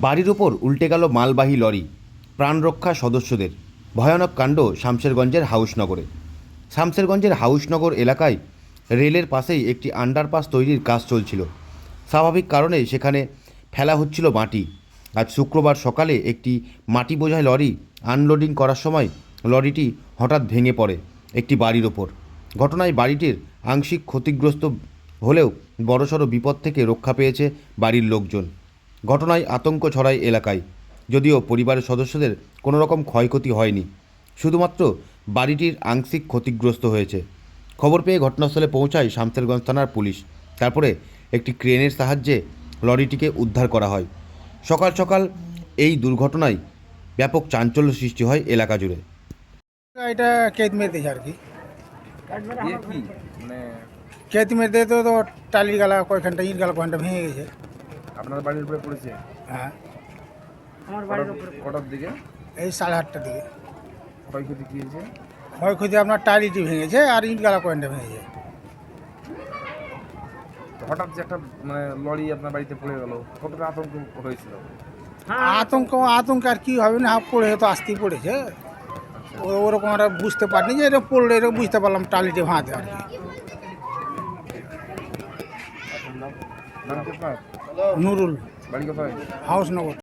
বাড়ির ওপর উল্টে গেল মালবাহী লরি প্রাণরক্ষা সদস্যদের। ভয়ানক কাণ্ড শামশেরগঞ্জের হাউসনগরে। শামশেরগঞ্জের হাউসনগর এলাকায় রেলের পাশেই একটি আন্ডারপাস তৈরির কাজ চলছিল। স্বাভাবিক কারণে সেখানে ফেলা হচ্ছিল মাটি। আজ শুক্রবার সকালে একটি মাটি বোঝায় লরি আনলোডিং করার সময় লরিটি হঠাৎ ভেঙে পড়ে একটি বাড়ির ওপর ঘটনায় বাড়িটির আংশিক ক্ষতিগ্রস্ত হলেও বড়সড় বিপদ থেকে রক্ষা পেয়েছে বাড়ির লোকজন। ঘটনায় আতঙ্ক ছড়ায় এলাকায়। যদিও পরিবারের সদস্যদের কোনো রকম ক্ষয়ক্ষতি হয়নি। শুধুমাত্র বাড়িটির আংশিক ক্ষতিগ্রস্ত হয়েছে। খবর পেয়ে ঘটনাস্থলে পৌঁছায় শামসেরগঞ্জ থানার পুলিশ। তারপরে একটি ক্রেনের সাহায্যে লরিটিকে উদ্ধার করা হয়। সকাল সকাল এই দুর্ঘটনায় ব্যাপক চাঞ্চল্য সৃষ্টি হয় এলাকা জুড়ে। এটা কেত আর কি। ইয়ে কি? মানে কেত মেরতে তো তো টালির গালা কয়খানটা ইট গালা কয়খানটা ভেঙে গেছে। আপনার বাড়ির উপরে পড়েছে? হ্যাঁ। কটার- কটার দিকে? এই সাড়ে আটটার দিকে। ক্ষয়ক্ষতি কি হয়েছে? ক্ষয়ক্ষতি আপনার টালিটি ভেঙেছে আর ইট গালা কয়খানটা ভেঙেছে। হঠাৎ যে একটা মানে লরি আপনার বাড়িতে পড়ে গেল কতটা আতঙ্ক হয়েছিল? আতঙ্ক আতঙ্ক আর কি হবে না পড়ে তো আসতেই পড়েছে। ও- ওরকম আমরা বুঝতে পারিনি যে এটা পড়লে এটা বুঝতে পারলাম টালিটি ভাঁতে আর কি। নাম কি আপনার? নুরুল। বাড়ি কোথায়? হাউসনগর